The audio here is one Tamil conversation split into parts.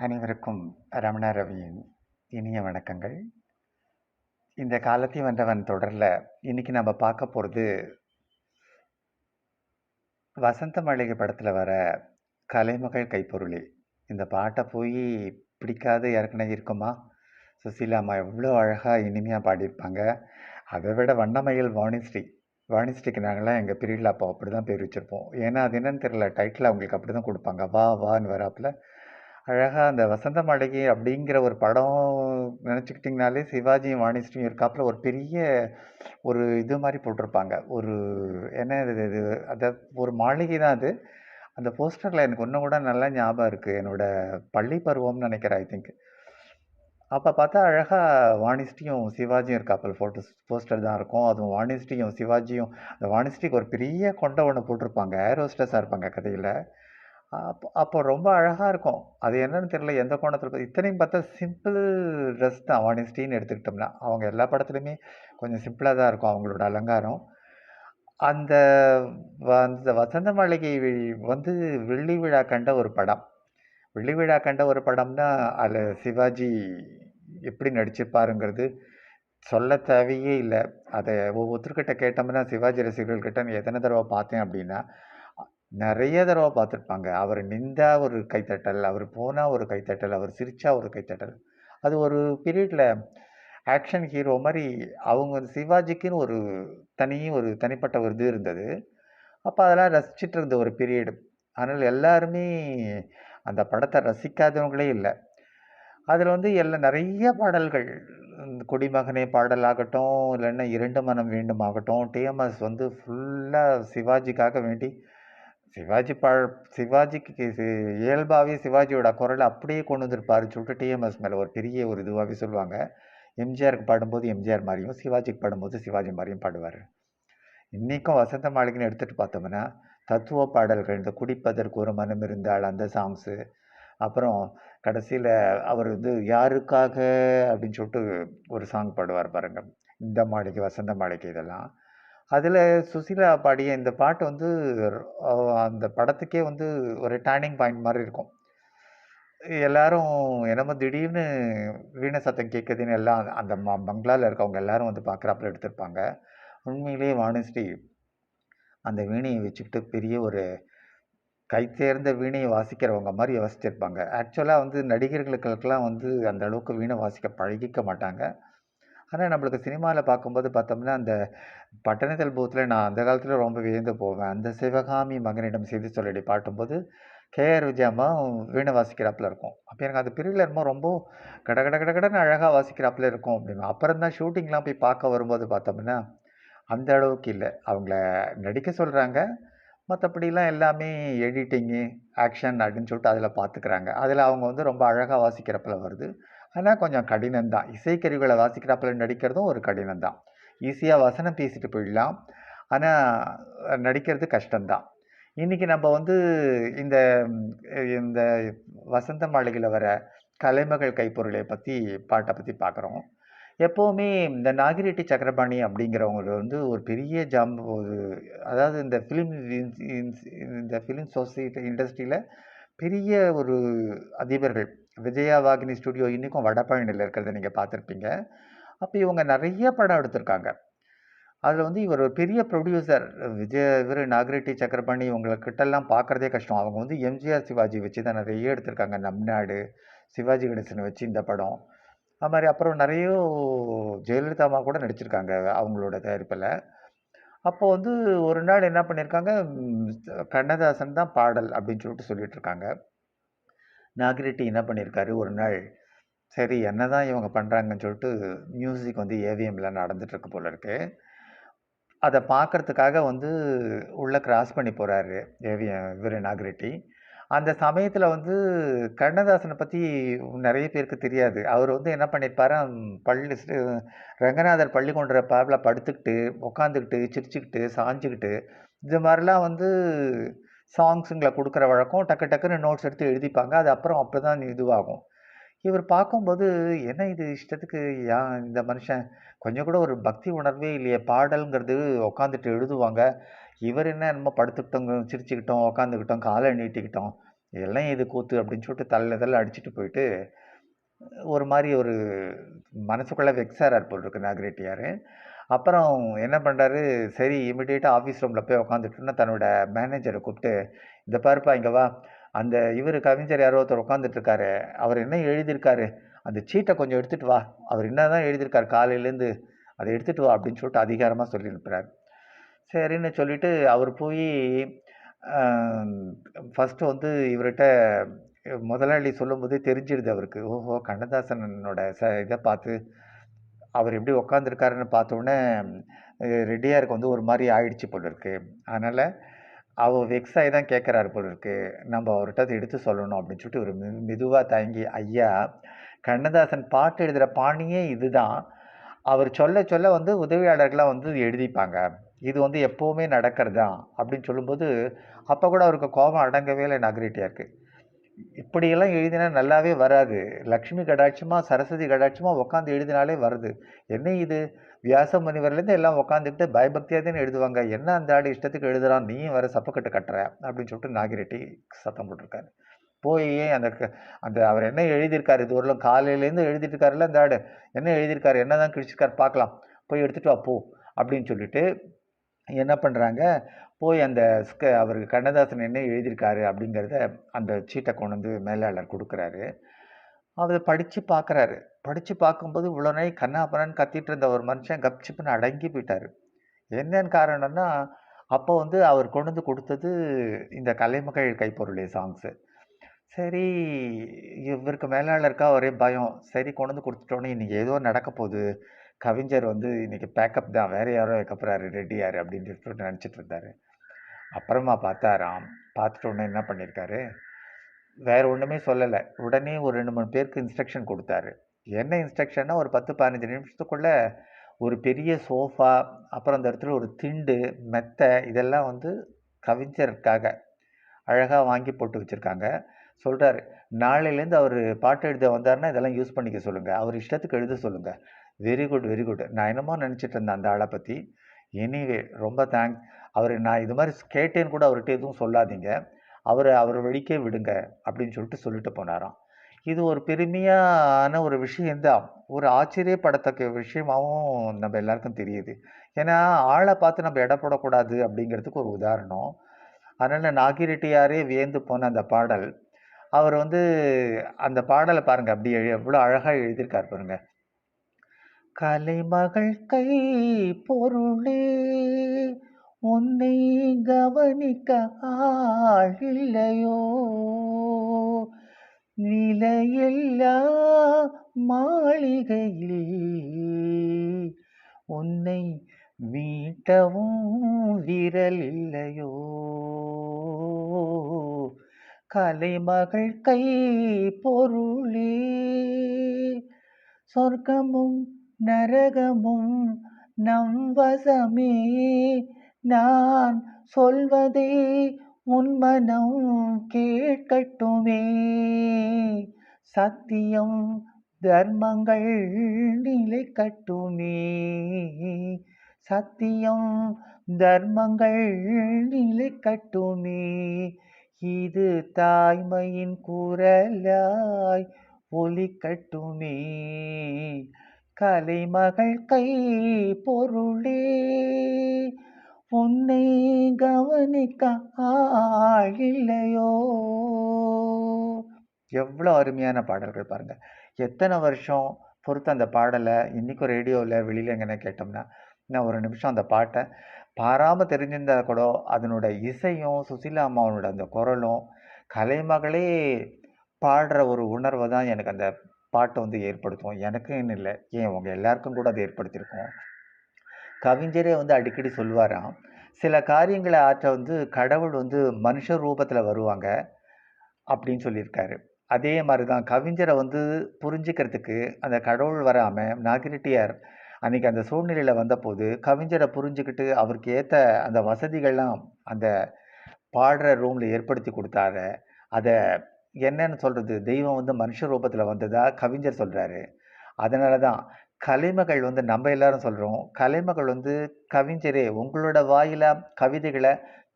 அனைவருக்கும் ரமணா ரவியின் இனிய வணக்கங்கள். இந்த காலத்தை வந்தவன் தொடரில் இன்றைக்கி நம்ம பார்க்க போகிறது வசந்த மளிகை படத்தில் வர கலைமகள் கைப்பொருளே. இந்த பாட்டை போய் பிடிக்காது ஏற்கனவே இருக்குமா? சுசீலா அம்மா எவ்வளோ அழகாக இனிமையாக பாடியிருப்பாங்க. அதை விட வண்ணமயில் வாணிஸ்ரீ வாணிஸ்ரீக்கு நாங்களாம் எங்கள் பிரிவில் அப்போ அப்படி தான் பேர் வச்சுருப்போம். ஏன்னா அது என்னன்னு தெரியல டைட்டில் அவங்களுக்கு அப்படி தான் கொடுப்பாங்க. வா வான்னு வராப்புல. அழகாக அந்த வசந்த மாளிகை அப்படிங்கிற ஒரு படம் நினச்சிக்கிட்டிங்கனாலே சிவாஜியும் வாணிஸ்ரீயும் இருக்காப்புல ஒரு பெரிய ஒரு இது மாதிரி போட்டிருப்பாங்க. ஒரு என்ன இது இது அதை ஒரு மாளிகை தான் அது. அந்த போஸ்டரில் எனக்கு இன்னும் கூட நல்லா ஞாபகம் இருக்குது என்னோடய பள்ளி பருவம்னு நினைக்கிறேன் ஐ திங்க் அப்போ பார்த்தா அழகாக வாணிஸ்டியும் சிவாஜியும் இருக்காப்பல் ஃபோட்டோஸ் போஸ்டர் தான் இருக்கும். அதுவும் வாணிஸ்டியும் சிவாஜியும் அந்த வாணிஸ்டிக்கு ஒரு பெரிய கொண்டை ஒன்று போட்டிருப்பாங்க. ஏரோஸ்டஸாக இருப்பாங்க கதையில். அப்போ அப்போ ரொம்ப அழகாக இருக்கும். அது என்னன்னு தெரியல எந்த கோணத்தில் இத்தனையும் பார்த்தா சிம்பிள் ட்ரெஸ் தான். வாணிஸ்டின்னு எடுத்துக்கிட்டோம்னா அவங்க எல்லா படத்துலையுமே கொஞ்சம் சிம்பிளாக தான் இருக்கும் அவங்களோட அலங்காரம். அந்த வ- அந்த வசந்த மாளிகை வந்து வெள்ளி விழா கண்ட ஒரு படம். வெள்ளி விழா கண்ட ஒரு படம்னா அதில் சிவாஜி எப்படி நடிச்சிருப்பாருங்கிறது சொல்ல தேவையே இல்லை. அதை ஒவ்வொருத்தர்கிட்ட கேட்டோம்னா சிவாஜி ரசிகர்கள்கிட்ட எத்தனை தடவை பார்த்தேன் அப்படின்னா நிறைய தடவை பார்த்துருப்பாங்க அவர் நின்றா ஒரு கைத்தட்டல் அவர் போனால் ஒரு கைத்தட்டல் அவர் சிரித்தா ஒரு கைத்தட்டல். அது ஒரு பீரியடில் ஆக்ஷன் ஹீரோ மாதிரி அவங்க சிவாஜிக்குன்னு ஒரு தனி ஒரு தனிப்பட்ட ஒரு இது இருந்தது. அப்போ அதெல்லாம் ரசிச்சுட்டு இருந்த ஒரு பீரியடு. அதனால் எல்லாருமே அந்த படத்தை ரசிக்காதவங்களே இல்லை. அதில் வந்து எல்லா நிறைய பாடல்கள் இந்த குடிமகனே பாடலாகட்டும் இல்லைன்னா இரண்டு மனம் வேண்டும் ஆகட்டும் டிஎம்எஸ் வந்து ஃபுல்லாக சிவாஜிக்காக வேண்டி சிவாஜி பா சிவாஜிக்கு இயல்பாகவே சிவாஜியோட குரலை அப்படியே கொண்டு வந்திருப்பாரு சொல்லிட்டு டிஎம்எஸ் மேலே ஒரு பெரிய ஒரு இதுவாகவே சொல்லுவாங்க. எம்ஜிஆருக்கு பாடும்போது எம்ஜிஆர் மாதிரியும் சிவாஜிக்கு பாடும்போது சிவாஜி மாதிரியும் பாடுவார். இன்றைக்கும் வசந்த மாளிகைன்னு எடுத்துகிட்டு பார்த்தோம்னா தத்துவ பாடல்கள் இந்த குடிப்பதற்கு ஒரு மனம் இருந்தால் அந்த சாங்ஸு அப்புறம் கடைசியில் அவர் வந்து யாருக்காக அப்படின்னு சொல்லிட்டு ஒரு சாங் பாடுவார் பாருங்கள் இந்த மாளிகை வசந்த மாளிகை இதெல்லாம். அதில் சுசீலா பாடிய இந்த பாட்டு வந்து அந்த படத்துக்கே வந்து ஒரு டேர்னிங் பாயிண்ட் மாதிரி இருக்கும். எல்லாரும் என்னமோ திடீர்னு வீண சத்தம் கேட்குதுன்னு எல்லாம் அந்த ம பங்களாவில் இருக்கவங்க எல்லாரும் வந்து பார்க்குறாப்புல எடுத்திருப்பாங்க. உண்மையிலேயே வானஸ்ரீ அந்த வீணையை வச்சுக்கிட்டு பெரிய ஒரு கை சேர்ந்த வீணையை வாசிக்கிறவங்க மாதிரி யோசிச்சிருப்பாங்க. ஆக்சுவலாக வந்து நடிகர்களுக்கெல்லாம் வந்து அந்த அளவுக்கு வீணை வாசிக்க பழகிக்க மாட்டாங்க. ஆனால் நம்மளுக்கு சினிமாவில் பார்க்கும்போது பார்த்தோம்னா அந்த பட்டணத்தில் பூத்தில் நான் அந்த காலத்தில் ரொம்ப வியந்து போவேன். அந்த சிவகாமி மகனிடம் செய்தி சொல்லடி பாட்டும்போது கேஆர் விஜயம்மா வீணை வாசிக்கிறாப்புல இருக்கும். அப்போ எனக்கு அந்த பிரிவில் என்னமோ ரொம்ப கட கட கட கடன்னு அழகாக வாசிக்கிறாப்புல இருக்கும் அப்படின்னு. அப்புறம் தான் ஷூட்டிங்லாம் போய் பார்க்க வரும்போது பார்த்தோம்னா அந்த அளவுக்கு இல்லை. அவங்கள நடிக்க சொல்கிறாங்க மற்றபடிலாம் எல்லாமே எடிட்டிங்கு ஆக்ஷன் அப்படின்னு சொல்லிட்டு அதில் பார்த்துக்கிறாங்க அதில் அவங்க வந்து ரொம்ப அழகாக வாசிக்கிறப்பில் வருது. ஆனால் கொஞ்சம் கடினம் தான் இசைக்கருவிகளை வாசிக்கிறாப்புல நடிக்கிறதும் ஒரு கடினம் தான் ஈஸியாக வசனம் பேசிட்டு போயிடலாம். ஆனால் நடிக்கிறது கஷ்டம்தான். இன்றைக்கி நம்ம வந்து இந்த இந்த வசந்த மாளிகையில் வர கலைமகள் கைப்பொருளை பற்றி பாட்டை பற்றி பார்க்குறோம் எப்போவுமே இந்த நாகிரெட்டி சக்கரபாணி அப்படிங்கிறவங்க வந்து ஒரு பெரிய ஜாம் ஒரு அதாவது இந்த ஃபிலிம் இந்த ஃபிலிம் சொசைட்டி இண்டஸ்ட்ரியில் பெரிய ஒரு அதிபர்கள். விஜயா வாகினி ஸ்டுடியோ இன்றைக்கும் வடபழனியில் இருக்கிறத நீங்கள் பார்த்துருப்பீங்க. அப்போ இவங்க நிறைய படம் எடுத்திருக்காங்க. அதில் வந்து இவர் ஒரு பெரிய ப்ரொடியூசர் விஜய் இவர் நாகரெட்டி சக்கரபாணி இவங்கக்கிட்டெல்லாம் பார்க்குறதே கஷ்டம். அவங்க வந்து எம்ஜிஆர் சிவாஜி வச்சு தான் நிறைய எடுத்திருக்காங்க. நம் நாடு சிவாஜி கணேசனை வச்சு இந்த படம். அது மாதிரி அப்புறம் நிறைய ஜெயலலிதா அம்மா கூட நடிச்சிருக்காங்க அவங்களோட தயாரிப்பில். அப்போ வந்து ஒரு நாள் என்ன பண்ணியிருக்காங்க கண்ணதாசன் தான் பாடல் அப்படின்னு சொல்லிட்டு சொல்லிட்டு இருக்காங்க. நாகிரெட்டி என்ன பண்ணியிருக்காரு ஒரு நாள் சரி என்னதான் இவங்க பண்ணுறாங்கன்னு சொல்லிட்டு மியூசிக் வந்து ஏவிஎம்ல நடந்துகிட்ருக்கு போல இருக்கு. அதை பார்க்கறதுக்காக வந்து உள்ளே கிராஸ் பண்ணி போகிறாரு ஏவிஎம் இவர் நாகரெட்டி. அந்த சமயத்தில் வந்து கண்ணதாசனை பற்றி நிறைய பேருக்கு தெரியாது. அவர் வந்து என்ன பண்ணியிருப்பாரு பள்ளி ரங்கநாதர் பள்ளி பள்ளிக்கொண்ட பாப்பில் படுத்துக்கிட்டு உட்காந்துக்கிட்டு சிரிச்சுக்கிட்டு சாஞ்சுக்கிட்டு இது மாதிரிலாம் வந்து சாங்ஸுங்களை கொடுக்குற வழக்கம் டக்கு டக்குன்னு நோட்ஸ் எடுத்து எழுதிப்பாங்க. அது அப்புறம் அப்போ தான் இதுவாகும். இவர் பார்க்கும்போது என்ன இது? இஷ்டத்துக்கு ஏன் இந்த மனுஷன் கொஞ்சம் கூட ஒரு பக்தி உணர்வே இல்லையே. பாடல்ங்கிறது உட்காந்துட்டு எழுதுவாங்க. இவர் என்ன நம்ம படுத்துக்கிட்டோம் சிரிச்சுக்கிட்டோம் உட்காந்துக்கிட்டோம் காலை நீட்டிக்கிட்டோம். எல்லாம் இது கூத்து அப்படின்னு சொல்லிட்டு தள்ள தள்ள அடிச்சுட்டு போயிட்டு ஒரு மாதிரி ஒரு மனசுக்குள்ளே வெக்ஸாரார் போல் இருக்கு நாகரெட்டியார். அப்புறம் என்ன பண்ணுறாரு சரி இமிடியேட்டாக ஆஃபீஸ் ரூமில் போய் உட்காந்துட்டுன்னு தன்னோட மேனேஜரை கூப்பிட்டு இந்த பாருப்பா இங்கே வா. அந்த இவர் கவிஞர் யாரோ ஒருத்தர் உட்காந்துட்ருக்காரு அவர் என்ன எழுதியிருக்காரு? அந்த சீட்டை கொஞ்சம் எடுத்துகிட்டு வா. அவர் என்ன தான் எழுதியிருக்காரு காலையிலேருந்து அதை எடுத்துகிட்டு வா அப்படின்னு சொல்லிட்டு அதிகாரமாக சொல்லி அனுப்புகிறார் சரின்னு சொல்லிட்டு அவர் போய் ஃபஸ்ட்டு வந்து இவர்கிட்ட முதலாளி சொல்லும்போதே தெரிஞ்சிடுது அவருக்கு. ஓஹோ கண்ணதாசனோட ச இதை பார்த்து அவர் எப்படி உக்காந்துருக்காருன்னு பார்த்தோன்னே ரெட்டியாருக்கு வந்து ஒரு மாதிரி ஆயிடுச்சு போல் இருக்குது அதனால் அவர் வெக்ஸ் ஆகி தான் கேட்குறாரு போல் இருக்குது நம்ம அவர்கிட்ட அதை எடுத்து சொல்லணும் அப்படின்னு சொல்லிட்டு ஒரு மெ மெதுவாக தயங்கி ஐயா கண்ணதாசன் பாட்டு எழுதுகிற பாணியே இதுதான். அவர் சொல்ல சொல்ல வந்து உதவியாளர்களாக வந்து எழுதிப்பாங்க. இது வந்து எப்போவுமே நடக்கிறது? தான் அப்படின்னு சொல்லும்போது அப்போ கூட அவருக்கு கோபம் அடங்கவே இல்லை நகரிட்டியாருக்கு. இப்படியெல்லாம் எழுதினா நல்லாவே வராது. லக்ஷ்மி கடாட்சமாக சரஸ்வதி கடாட்சமாக உட்காந்து எழுதினாலே வருது. என்ன இது? வியாச முனிவர்லேருந்து எல்லாம் உட்காந்துக்கிட்டு பயபக்தியாக தானே எழுதுவாங்க. என்ன அந்த ஆடு இஷ்டத்துக்கு எழுதுறான்? நீயும் வர சப்பக்கட்டு கட்டுற அப்படின்னு சொல்லிட்டு நாகிரெட்டி சத்தம் போட்டிருக்காரு. போய் அந்த க- அந்த அவர் என்ன எழுதியிருக்காரு? இது ஒரு காலையிலேருந்து எழுதிட்டு இருக்காருல்ல அந்த ஆடு என்ன எழுதியிருக்காரு? என்ன தான் கிழிச்சிருக்காரு? பார்க்கலாம். போய் எடுத்துகிட்டு வா போ அப்படின்னு சொல்லிட்டு என்ன பண்ணுறாங்க போய் அந்த ஸ்க அவருக்கு கண்ணதாசன் என்ன எழுதியிருக்காரு அப்படிங்கிறத அந்த சீட்டை கொண்டு வந்து மேலாளர் கொடுக்குறாரு. அவர் படித்து பார்க்குறாரு. படித்து பார்க்கும்போது இவ்வளோ நாய் கண்ணாபரன் கத்திட்டு இருந்த ஒரு மனுஷன் கப்சிப்புன்னு அடங்கி போயிட்டார். என்னன்னு காரணம்னா அப்போ வந்து அவர் கொண்டு வந்து கொடுத்தது இந்த கலைமகள் கைப்பொருளே சாங்ஸு சரி இவருக்கு மேலாளருக்கா ஒரே பயம். சரி கொண்டு வந்து கொடுத்துட்டோன்னே இன்னைக்கு ஏதோ நடக்க போகுது கவிஞர் வந்து இன்றைக்கி பேக்கப் தான். வேறு யாரோ வைக்க போறாரு ரெட்டியார் அப்படின்னு சொல்லிட்டு நினச்சிட்டு இருந்தாரு. அப்புறமா பார்த்தாராம். பார்த்துட்டு உடனே என்ன பண்ணியிருக்காரு வேறு ஒன்றுமே சொல்லலை. உடனே ஒரு ரெண்டு மூணு பேருக்கு இன்ஸ்ட்ரக்ஷன் கொடுத்தாரு. என்ன இன்ஸ்ட்ரக்ஷன்னா ஒரு பத்து பதினஞ்சு நிமிஷத்துக்குள்ள ஒரு பெரிய சோஃபா அப்புறம் அந்த இடத்துல ஒரு திண்டு மெத்தை இதெல்லாம் வந்து கவிஞருக்காக அழகாக வாங்கி போட்டு வச்சுருக்காங்க. சொல்கிறாரு நாளையிலேருந்து அவர் பாட்டு எழுத வந்தாருன்னா இதெல்லாம் யூஸ் பண்ணிக்க சொல்லுங்கள் அவர் இஷ்டத்துக்கு எழுத சொல்லுங்கள் வெரி குட் வெரி குட் நான் என்னமோ நினச்சிட்டு இருந்தேன் அந்த ஆளை பற்றி எனிவே ரொம்ப தேங்க்ஸ் அவர் நான் இது மாதிரி கேட்டேன்னு கூட அவர்கிட்ட எதுவும் சொல்லாதீங்க. அவரை அவர் வழிக்கே விடுங்க அப்படின்னு சொல்லிட்டு சொல்லிட்டு போனாராம். இது ஒரு பெருமையான ஒரு விஷயந்தான் ஒரு ஆச்சரியப்படத்தக்க விஷயமாகவும் நம்ம எல்லாருக்கும் தெரியுது. ஏன்னா ஆளை பார்த்து நம்ம எடை போடக்கூடாது அப்படிங்கிறதுக்கு ஒரு உதாரணம். அதனால் நாகிரெட்டியாரே வியந்து போன அந்த பாடல். அவர் வந்து அந்த பாடலை பாருங்கள் அப்படி எவ்வளோ அழகாக எழுதியிருக்கார் பாருங்கள் கலைமகள் கை பொருளே உன்னை கவனிக்க ஆள் நிலையில்லா மாளிகையில் உன்னை மீட்டவும் விரல் இல்லையோ கலைமகள் கை பொருளே சொர்க்கமும் நரகமும் நம் வசமே. நான் சொல்வதே உன்மனம் கேட்கட்டுமே. சத்தியம் தர்மங்கள் நிலை கட்டுமே சத்தியம் தர்மங்கள் நிலை கட்டுமே இது தாய்மையின் குரலாய் ஒலிக்கட்டுமே. கலைமகள் கை பொருளே. உன்னை கவனிக்க ஆள் இல்லையோ. எவ்வளோ அருமையான பாடல்கள் பாருங்கள் எத்தனை வருஷம் பொறுத்து அந்த பாடலை இன்றைக்கும் ரேடியோவில் வெளியில் எங்கன்னா கேட்டோம்னா நான் ஒரு நிமிஷம் அந்த பாட்டை பாராமல் தெரிஞ்சிருந்தா கூட அதனோட இசையும் சுசீலா அம்மாவனோட அந்த குரலும் கலைமகளே பாடுற ஒரு உணர்வை தான் எனக்கு அந்த பாட்டை வந்து ஏற்படுத்தும் எனக்குன்னு இல்லை. ஏன்? அவங்க எல்லாருக்கும் கூட அது ஏற்படுத்தியிருக்கோம். கவிஞரே வந்து அடிக்கடி சொல்லுவாராம். சில காரியங்களை ஆற்ற வந்து கடவுள் வந்து மனுஷ ரூபத்தில் வருவாங்க அப்படின்னு சொல்லியிருக்காரு. அதே மாதிரி தான் கவிஞரை வந்து புரிஞ்சுக்கிறதுக்கு அந்த கடவுள் வராமல் நாகிரெட்டியார் அன்னைக்கு அந்த சூழ்நிலையில் வந்தபோது கவிஞரை புரிஞ்சுக்கிட்டு அவருக்கு ஏற்ற அந்த வசதிகள்லாம் அந்த பாடுற ரூமில் ஏற்படுத்தி கொடுத்தாரு. அதை என்னன்னு சொல்கிறது தெய்வம் வந்து மனுஷ ரூபத்தில் வந்ததா கவிஞர் சொல்கிறாரு அதனால தான் கலைமகள் வந்து நம்ம எல்லாரும் சொல்கிறோம் கலைமகள் வந்து கவிஞரே உங்களோட வாயில கவிதைகளை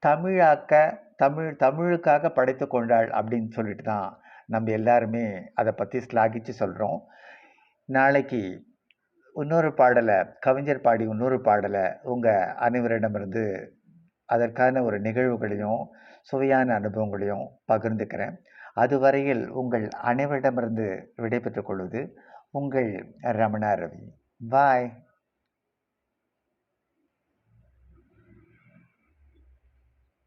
தமிழாக்க தமிழ் தமிழுக்காக படைத்து கொண்டாள் அப்படின்னு சொல்லிட்டு தான் நம்ம எல்லாருமே அதை பற்றி ஸ்லாகிச்சு சொல்கிறோம் நாளைக்கு இன்னொரு பாடலை கவிஞர் பாடி இன்னொரு பாடலை உங்கள் அனைவரிடமிருந்து அதற்கான ஒரு நிகழ்வுகளையும் சுவையான அனுபவங்களையும் பகிர்ந்துக்கிறேன். அதுவரையில் உங்கள் அனைவரிடமிருந்து விடைபெற்றுக் கொள்வது உங்கள் ரமணா ரவி. பாய்.